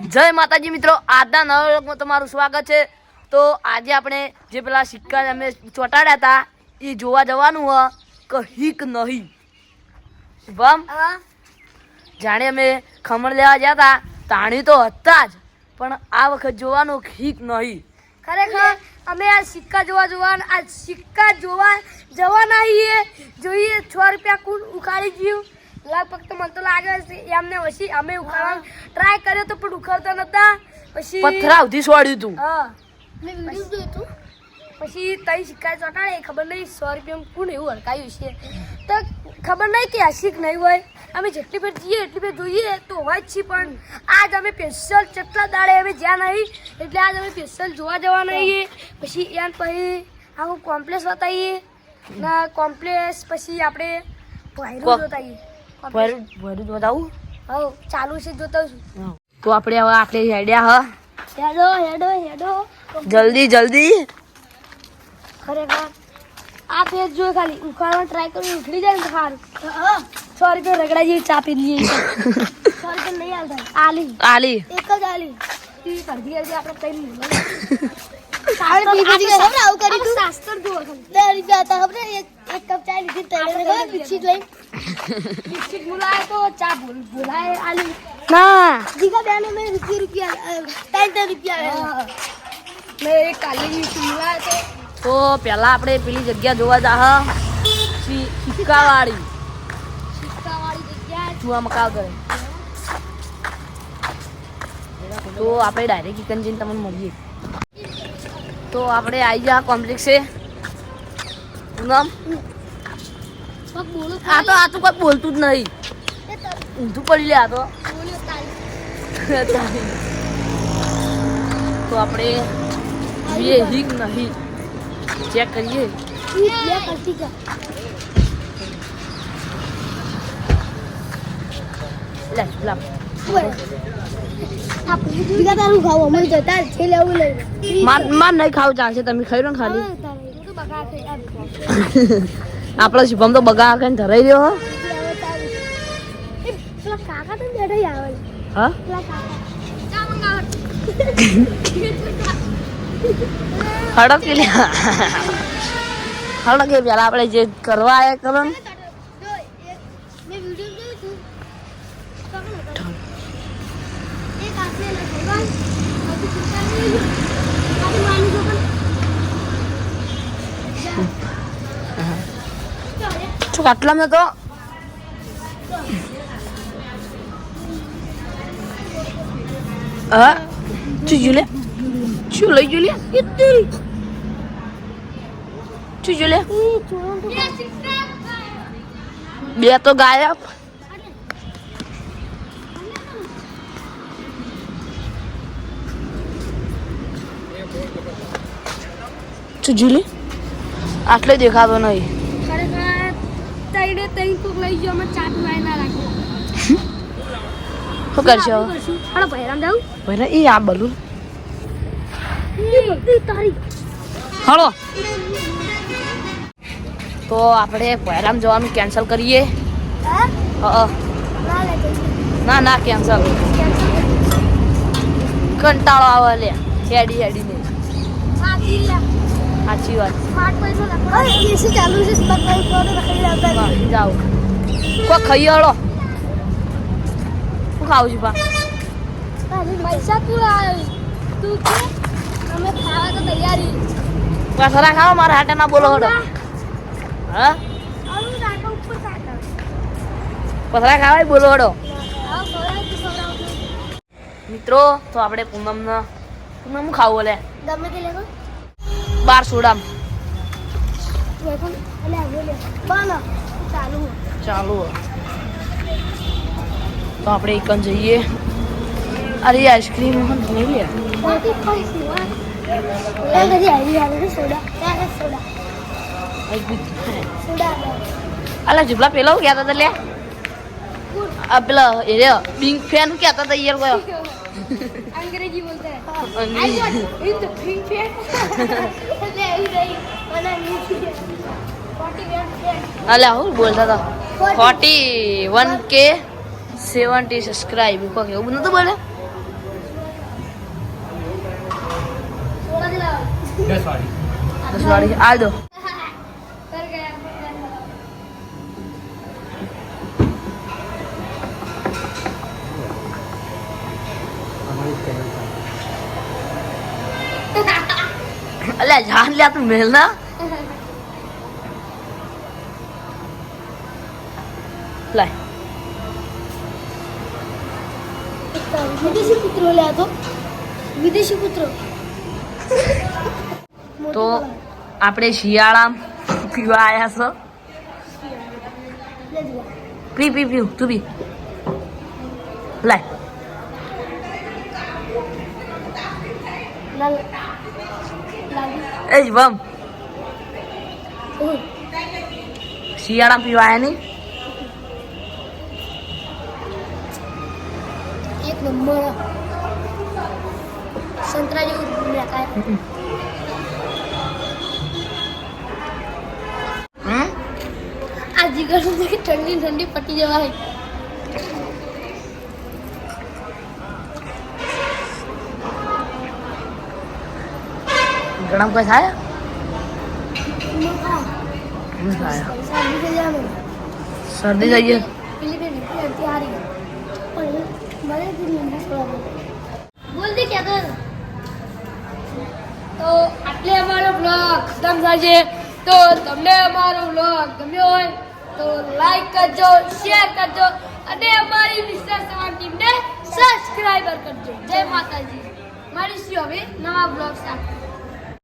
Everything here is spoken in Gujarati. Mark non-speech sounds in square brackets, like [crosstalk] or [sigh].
જય માતાજી મિત્રો આજના નવા વ્લોગમાં તમારું સ્વાગત છે. તો આજે આપણે જે પેલા સિક્કા અમે ચોંટાડ્યા હતા એ જોવા જવાનું હ કહીક નહીં. શુભમ. જાણે અમે ખમણ લેવા ગયા હતા તાણી તો હતા જ પણ આ વખત જોવાનું હીક નહીં. ખરેખર અમે આ સિક્કા જોવા જોવા આ સિક્કા જોવા જવાના છીએ જોઈએ છ રૂપિયા કુલ ઉખાડી ગયું. લગભગ તો મને તો લાગે છે એમને પછી અમે ઉખાડવા ટ્રાય કર્યો તો પણ ઉખાડતા નતા. પછી પથરા સુધી છોડ્યું તું. હા. પછી તઈ શિકાય ચોટાડે ખબર નહીં સો રૂપિયા કોણ એવું હડકાયું છે. તો ખબર નહીં કે આશિક નહીં હોય. અમે જેટલી ફેર જઈએ એટલી ફેર જોઈએ તો હોય જ છે પણ આજ અમે સ્પેશિયલ કેટલા દાડે અમે જ્યાં નહીં એટલે આજ અમે સ્પેશિયલ જોવા જવાના છીએ. પછી એમ પછી આખું કોમ્પ્લેક્સ બતાવીએ. ના કોમ્પ્લેક્સ પછી આપણે વાયરો કોક- જોતા આવીએ ભરું ભરું બતાવું. હવે ચાલુ છે જોતા છું. તો આપણે હવે આપણે હેડ્યા હેડો હેડો હેડો. જલ્દી જલ્દી. ખરેખર આ પેજ જો ખાલી ઉખાડવા ટ્રાય કરું ઉખડી જાય ને તો સારું. સો રૂપિયા રગડા જેવી ચા પી લઈએ [laughs] સો રૂપિયા નહીં આવતા આલી. આલી. એક જ આલી. ઈ કરધી કરધી આપણે કઈ નહીં [laughs] શાસ્ત્ર જુઓ ખાલી બિસ્કિટ મુલાય તો ચા ભૂલ ભૂલાય આલી. ના. દીકા બેને મેં રૂપિયા રૂપિયા ત્રણ રૂપિયા મેં એક કાલી બિસ્કિટ મુલાય તો. તો પહેલા આપણે પેલી જગ્યા જોવા જા સિક્કાવાળી સિક્કાવાળી જગ્યા ચૂવા મકાવ કરે તો આપણે ડાયરેક્ટ કિકન જઈને તમને મળીએ. તો આપણે આવી જા કોમ્પ્લેક્સે બોલો આ તો આ તો કોઈ બોલતું જ નહીં. ઊંધું પડી લે આ તો. તો આપણે જોઈએ હિક નહીં. ચેક કરીએ. ઈ બે લે લા. તારું ખાવ. અમે જતા છે લેવું લઈ માર નહીં ખાવું ચાલશે તમે ખાઈ ને ખાલી. [laughs] આપણો શુભમ તો બગા કઈ ધરાઈ રહ્યો, હો. હડક હડક પેલા આપણે જે કરવા આયા કરો ને મેં વિડિયો જોયું હતું એક આસે લગાવ્યા પછી ચિંતા નહીં આજે માની જો પણ શું આટલામાં તો હા શું જુલે શું લઈ જુલે બે તો ગાયબ શું જુલે આટલે દેખાતો નહીં તઈ કોક લઈ ગયો અમે ચાટ લાઈ ના રાખો શું કરશો? હાલો ભૈરામ જાઉં. ભાઈ એ આ બલૂન. તારી. તો આપણે ભૈરામ જવાનું કેન્સલ કરીએ. ના ના કેન્સલ. કંટાળો આવે લે. હેડી હેડી ને સાચી લે સાચી વાત. સ્માર્ટ પૈસા એસી ચાલુ છે? સ્માર્ટ પૈસા તો લાવતા જાઓ. કોઈ ખાઈ હળો શું ખાવું છું પા. પૈસા તું તું કે અમે ખાવા તો તૈયારી ખાઓ મારા હાટે ના બોલો હા? પથરા ખાવાય બોલો હા મિત્રો તો આપણે પૂનમનો પૂનમ ખાવું લે ગમે તે બાર સોડામ. ચાલુ તો આપણે એકન જઈએ. અરે, આઈસ્ક્રીમ નહીં લે. અલા, જુબલા પેલો હું કહેતા હતા લે પેલા એ બિંગ ફેન ક્યાં હતા યાર ગયો अंग्रेज़ी बोलते हैं। हाँ, अंग्रेज़ी। इन द पिक्चर अला हो बोलता था। फोर्टी वन के सेवेंटी सब्सक्राइब को क्या बोलना तो बोले। दस वाली। दस वाली आ दो। [laughs] અલ્યા જાન લ્યા તું મેલના લાય વિદેશી કૂતરો લે તો. વિદેશી કૂતરો. તો આપણે શિયાળા પીવા આવ્યા છો? પી પી પીવ તું પી. લાય એ જ વમ શિયાળા પીવા આવ્યા નહીં એક નંબર સંતરા જેવું દેખાય હમ આ જીગર ઠંડી ઠંડી પટી જવાય ગરમ કોઈ થાય. શરદી થઈ ગઈ? તો તો આટલે અમારો બ્લોગ ખતમ તો તમને અમારો બ્લોગ ગમ્યો હોય તો લાઈક કરજો શેર કરજો અને અમારી વિશ્વાસ સમાન ટીમને સબસ્ક્રાઈબર કરજો. જય માતાજી. મળીશું હવે નવા બ્લોગ સાથે.